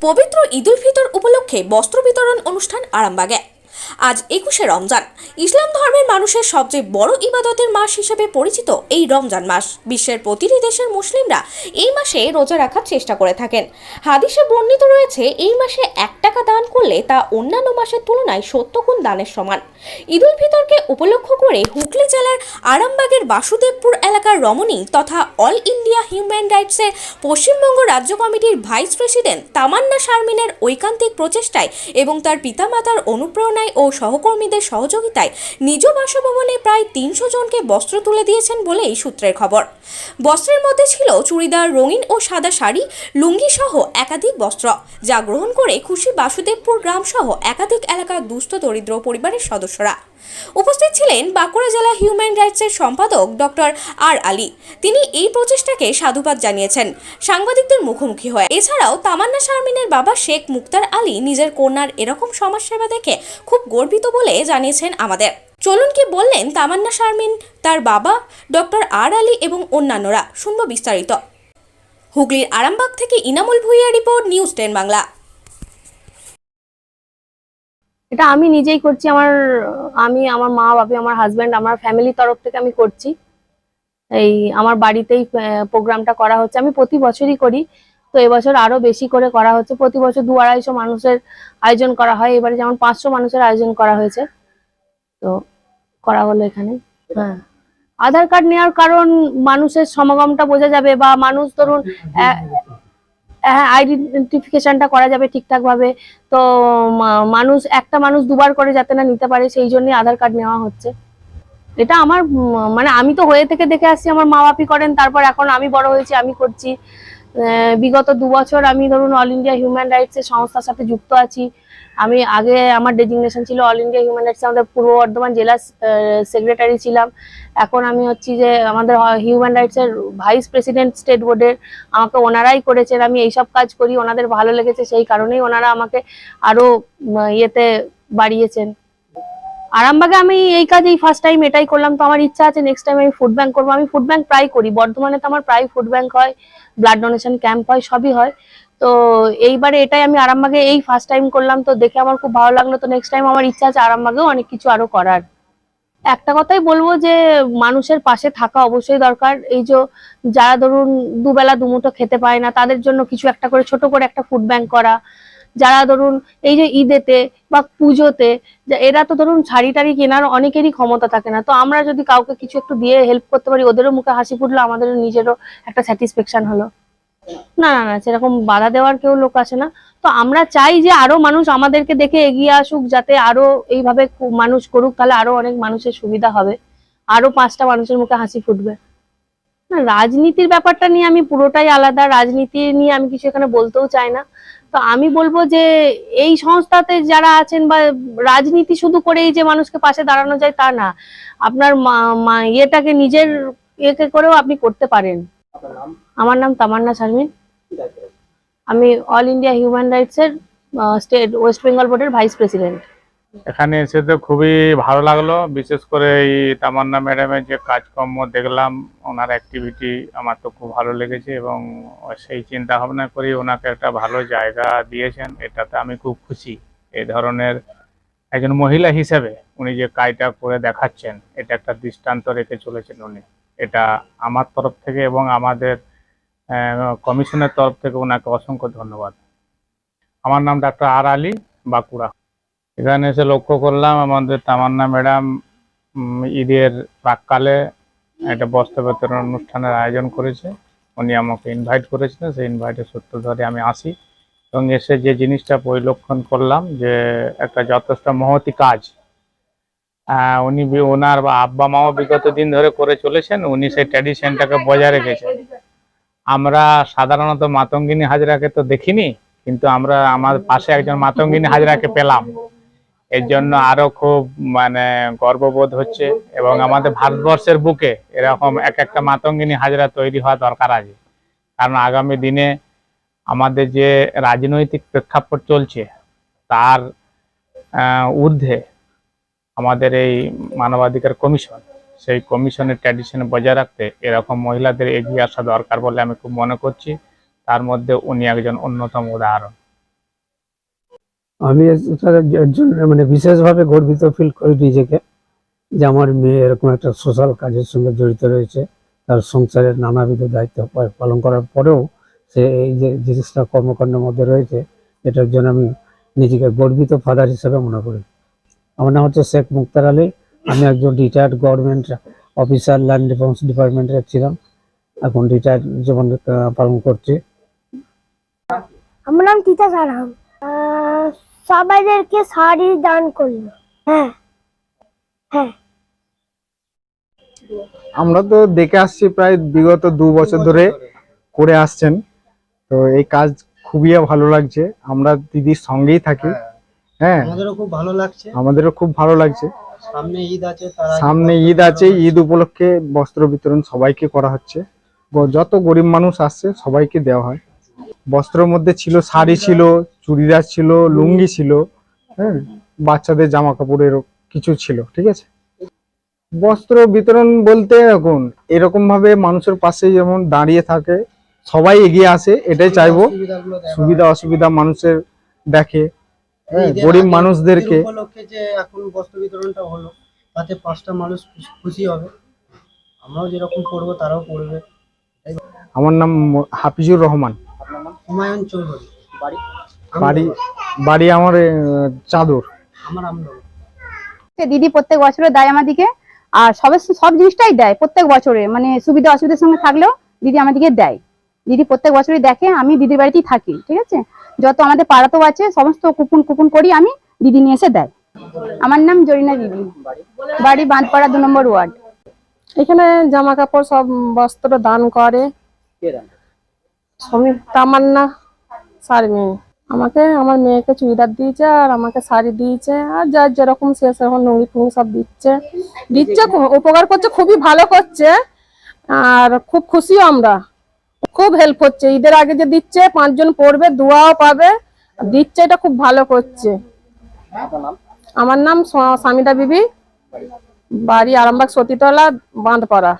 পবিত্র ঈদুল ফিতর উপলক্ষে বস্ত্র বিতরণ অনুষ্ঠান আরামবাগে। আজ একুশে রমজান। ইসলাম ধর্মের মানুষের সবচেয়ে বড় ইবাদতের মাস হিসেবে পরিচিত এই রমজান মাস। বিশ্বের প্রতিটি দেশের মুসলিমরা এই মাসে রোজা রাখার চেষ্টা করে থাকেন। হাদিসে বর্ণিত রয়েছে, এই মাসে এক টাকা দান করলে তা অন্যান্য মাসের তুলনায় সত্য গুণ দানের সমান। ঈদুল ফিতরকে উপলক্ষ করে হুগলি জেলার আরামবাগের বাসুদেবপুর এলাকার রমণী তথা অল ইন্ডিয়া হিউম্যান রাইটসের পশ্চিমবঙ্গ রাজ্য কমিটির ভাইস প্রেসিডেন্ট তামান্না শারমিনের ঐকান্তিক প্রচেষ্টায় এবং তার পিতামাতার অনুপ্রেরণায় ও সহকর্মীদের সহযোগিতায় নিজ বাসভবনে প্রায় তিনশো জনকে বস্ত্র তুলে দিয়েছেন বলেই সূত্রের খবর। বস্ত্রের মধ্যে ছিল চুড়িদার, রঙিন ও সাদা শাড়ি, লুঙ্গি সহ একাধিক বস্ত্র, যা গ্রহণ করে খুশি বাসুদেবপুর গ্রাম সহ একাধিক এলাকার দুস্থ দরিদ্র পরিবারের সদস্যরা। উপস্থিত ছিলেন বাঁকুড়া জেলা হিউম্যান রাইটসের সম্পাদক ডক্টর আর আলী। তিনি এই প্রচেষ্টাকে সাধুবাদ জানিয়েছেন। সাংবাদিকদের মুখোমুখি হয়ে। এছাড়াও তামান্না শারমিনের বাবা শেখ মুক্তার আলী নিজের কন্যার এরকম সমাজসেবা দেখে খুব গর্বিত বলে জানিয়েছেন আমাদের। চলুন কি বললেন তামান্না শারমিন, তার বাবা, ডক্টর আর আলী এবং অন্যান্যরা? শুনব বিস্তারিত। হুগলির আরামবাগ থেকে Inamul Bhuiya report, news ten Bangla. এটা আমি নিজেই করছি, আমার, আমি, আমার মা বাবা আমার হাজবেন্ড আমার ফ্যামিলি তরফ থেকে আমি করছি। এই আমার বাড়িতেই প্রোগ্রামটা করা হচ্ছে। আমি প্রতি বছরই করি, তো এবছর আরও বেশি করে করা হচ্ছে। প্রতি বছর দু আড়াইশো মানুষের আয়োজন করা হয়। এবারে যেমন পাঁচশো মানুষের আয়োজন করা হয়েছে, তো করা হলো এখানে। হ্যাঁ। আধার কার্ড নেওয়ার কারণ মানুষের সমাগমটা বোঝা যাবে বা মানুষ ধরুন হ্যাঁ আইডেন্টিফিকেশনটা করা যাবে ঠিকঠাকভাবে। তো মানুষ, একটা মানুষ দুবার করে যাতে না নিতে পারে, সেই জন্যই আধার কার্ড নেওয়া হচ্ছে। এটা আমার মানে আমি তো হয়ে থেকে দেখে আসছি, আমার মা বাপি করেন, তারপর এখন আমি বড় হয়েছি, আমি করছি। বিগত দু বছর আমি ধরুন অল ইন্ডিয়া হিউম্যান রাইটস এর সংস্থার সাথে যুক্ত আছি। আমি আগে আমার ডেজিগনেশন ছিল অল ইন্ডিয়া হিউম্যান রাইটস আমাদের পূর্ব বর্ধমান জেলা সেক্রেটারি ছিলাম। এখন আমি হচ্ছি যে আমাদের হিউম্যান রাইটস এর ভাইস প্রেসিডেন্ট স্টেট বোর্ডের আমাকে ওনারাই করেছেন। আমি এইসব কাজ করি, ওনাদের ভালো লেগেছে, সেই কারণেই ওনারা আমাকে আরও ইয়েতে বাড়িয়েছেন। আরামবাগে আমি এই কাজ এই ফার্স্ট টাইম এটাই করলাম, তো আমার ইচ্ছা আছে নেক্সট টাইম আমি ফুড ব্যাংক করব। আমি ফুড ব্যাংক প্রায় করি, বর্ধমানে তো আমার প্রায় ফুড ব্যাংক হয় ব্লাড ডোনেশন ক্যাম্প হয়, সবই হয়। তো এইবারে এটাই আমি আরামবাগে এই ফার্স্ট টাইম করলাম, তো দেখে আমার খুব ভালো লাগল। তো নেক্সট টাইম আমার ইচ্ছা আছে আরামবাগেও অনেক কিছু আরও করার। একটা কথাই বলব যে, মানুষের পাশে থাকা অবশ্যই দরকার। এই যে যারা ধরুন দুবেলা দুমুঠো খেতে পায় না, তাদের জন্য কিছু একটা করে, ছোট করে একটা ফুড ব্যাংক করা। যারা ধরুন এই যে ঈদেতে বা পুজোতে এরা তো ধরুন শাড়ি টাড়ি কেনার অনেকেরই ক্ষমতা থাকে না। তো আমরা যদি কাউকে কিছু একটু দিয়ে হেল্প করতে পারি, ওদেরও মুখে হাসি ফুটলো, আমাদেরও নিজেরও একটা স্যাটিসফ্যাকশন হলো। না না না, সেরকম বাধা দেওয়ার কেউ লোক আসে না। তো আমরা চাই যে আরও মানুষ আমাদেরকে দেখে এগিয়ে আসুক, যাতে আরও এইভাবে মানুষ করুক, তাহলে আরও অনেক মানুষের সুবিধা হবে। আরও পাঁচটা মানুষের মুখে হাসি ফুটবে। না, রাজনীতির ব্যাপারটা নিয়ে আমি পুরোটাই আলাদা। রাজনীতি নিয়ে আমি কিছু এখানে বলতেও চাই না। তো আমি বলব যে, এই সংস্থাতে যারা আছেন বা রাজনীতি শুধু করেই যে মানুষকে পাশে দাঁড়ানো যায় তা না। আপনার ইয়েটাকে নিজের ইয়েকে করেও আপনি করতে পারেন। আমার নাম তামান্না শারমিন। আমি অল ইন্ডিয়া হিউম্যান রাইটস এর স্টেট ওয়েস্ট বেঙ্গল বোর্ডের ভাইস প্রেসিডেন্ট। এখানে এসে তো খুবই ভালো লাগল বিশেষ করে এই তামান্না ম্যাডামের যে কাজকর্ম দেখলাম ওনার অ্যাক্টিভিটি আমার তো খুব ভালো লেগেছে এবং সেই চিন্তা ভাবনা করেই ওনাকে একটা ভালো জায়গা দিয়েছেন এটাতে আমি খুব খুশি। এই ধরনের একজন মহিলা হিসেবে উনি যে কাজটা করে দেখাচ্ছেন এটা একটা দৃষ্টান্ত রেখে চলেছেন উনি। এটা আমার তরফ থেকে এবং আমাদের কমিশনের তরফ থেকে ওনাকে অসংখ্য ধন্যবাদ। আমার নাম ডাক্তার আর আলী বাঁকুড়া। এখানে এসে লক্ষ্য করলাম আমাদের তামান্না ম্যাডাম ঈদের প্রাককালে একটা বস্ত্র বিতরণ অনুষ্ঠানের আয়োজন করেছে। উনি আমাকে ইনভাইট করেছিলেন, সেই ইনভাইটের সূত্র ধরে আমি আসি এবং এসে যে জিনিসটা পরিলক্ষণ করলাম যে একটা যথেষ্ট মহতি কাজ উনি ওনার বা আব্বা মাও বিগত দিন ধরে করে চলেছেন, উনি সেই ট্র্যাডিশনটাকে বজায় রেখেছেন। আমরা সাধারণত মাতঙ্গিনী হাজরাকে তো দেখিনি, কিন্তু আমরা আমার পাশে একজন মাতঙ্গিনী হাজরাকে পেলাম। এর জন্য আরও খুব মানে গর্ববোধ হচ্ছে এবং আমাদের ভারতবর্ষের বুকে এরকম এক একটা মাতঙ্গিনী হাজরা তৈরি হওয়া দরকার আছে। কারণ আগামী দিনে আমাদের যে রাজনৈতিক প্রেক্ষাপট চলছে, তার ঊর্ধ্বে আমাদের এই মানবাধিকার কমিশন, সেই কমিশনের ট্র্যাডিশন বজায় রাখতে এরকম মহিলাদের এগিয়ে আসা দরকার বলে আমি খুব মনে করছি। তার মধ্যে উনি একজন অন্যতম উদাহরণ। আমি মানে বিশেষভাবে গর্বিত ফিল করি নিজেকে যে আমার মেয়ে এরকম একটা সোশ্যাল কাজের সঙ্গে জড়িত রয়েছে। তার সংসারের নানাবিধ দায়িত্ব পালন করার পরেও সে এই যে জিনিসটা কর্মকাণ্ডের মধ্যে রয়েছে, এটার জন্য আমি নিজেকে গর্বিত ফাদার হিসেবে মনে করি। আমার নাম হচ্ছে শেখ মুক্তার আলী। আমি একজন retired government officer land defence ডিপার্টমেন্টের ছিলাম। এখন রিটায়ার্ড জীবন পালন করছি। আমার নাম তিতা সারহাম আহ, সবাইদেরকে শাড়ি দান করল। হ্যাঁ। হ্যাঁ। আমরা তো দেখে আসছি প্রায় বিগত দু বছর ধরে করে আসছেন। তো এই কাজ খুবই ভালো লাগছে। আমরা দিদির সঙ্গেই থাকি। হ্যাঁ। আমাদেরও খুব ভালো লাগছে। আমাদেরও খুব ভালো লাগছে। সামনে ঈদ আছে সামনে ঈদ আছে ঈদ উপলক্ষে বস্ত্র বিতরণ সবাইকে করা হচ্ছে। যত গরিব মানুষ আসছে সবাইকে দেওয়া হয়। বস্ত্রের মধ্যে ছিল শাড়ি ছিল চুড়িদার ছিল লুঙ্গি ছিল হ্যাঁ বাচ্চাদের জামা কাপড়ের কিছু ছিল ঠিক আছে? বস্ত্র বিতরণ বলতে এখন এরকম ভাবে মানুষের পাশে যেমন দাঁড়িয়ে থাকে সবাই এগিয়ে আসে এটাই চাইব। সুবিধা অসুবিধা মানুষের দেখে। হ্যাঁ, গরিব মানুষদেরকে উপলক্ষে যে এখন বস্ত্র বিতরণটা হলো তাতে পাঁচটা মানুষ খুশি- হবে। আমরাও যেরকম পড়ব তারাও পড়বে আমার নাম হাফিজুর রহমান। হুমায়ুন চৌধুরী। বাড়ি? বাড়ি বাড়ি আমার চাদর। আমার আমলো দিদি প্রত্যেক বছরে দেয় আমাদেরকে আর সবের সব জিনিসটাই দেয় প্রত্যেক বছরে। মানে সুবিধা অসুবিধার সঙ্গে থাকলেও দিদি আমাদেরকে দেয়। দিদি প্রত্যেক বছরই দেখে আমি দিদির বাড়িতেই থাকি ঠিক আছে? যত আমাদের পাড়াতেও আছে সমস্ত কুপন কুপন করি আমি দিদি নিয়ে এসে দেয়। আমার নাম জরিনা দিদি। বাড়ি বাঁধপাড়া দু নম্বর ওয়ার্ড। এখানে জামা কাপড় সব বস্ত্র দান করে। তামান্না আমাকে আমার মেয়েকে চুড়িদার দিয়েছে আর আমাকে শাড়ি দিয়েছে আর যার যেরকম সে সেরকম লুঙ্গি ফুঙ্গি সব দিচ্ছে। দিচ্ছে উপকার করছে খুবই ভালো করছে আর খুব খুশিও আমরা। খুব হেল্প হচ্ছে। ঈদের আগে যে দিচ্ছে, পাঁচজন পড়বে, দোয়াও পাবে। দিচ্ছে, এটা খুব ভালো করছে। আমার নাম স- সামিদা বিবি। বাড়ি আরামবাগ সতীতলা, বাঁধপাড়া।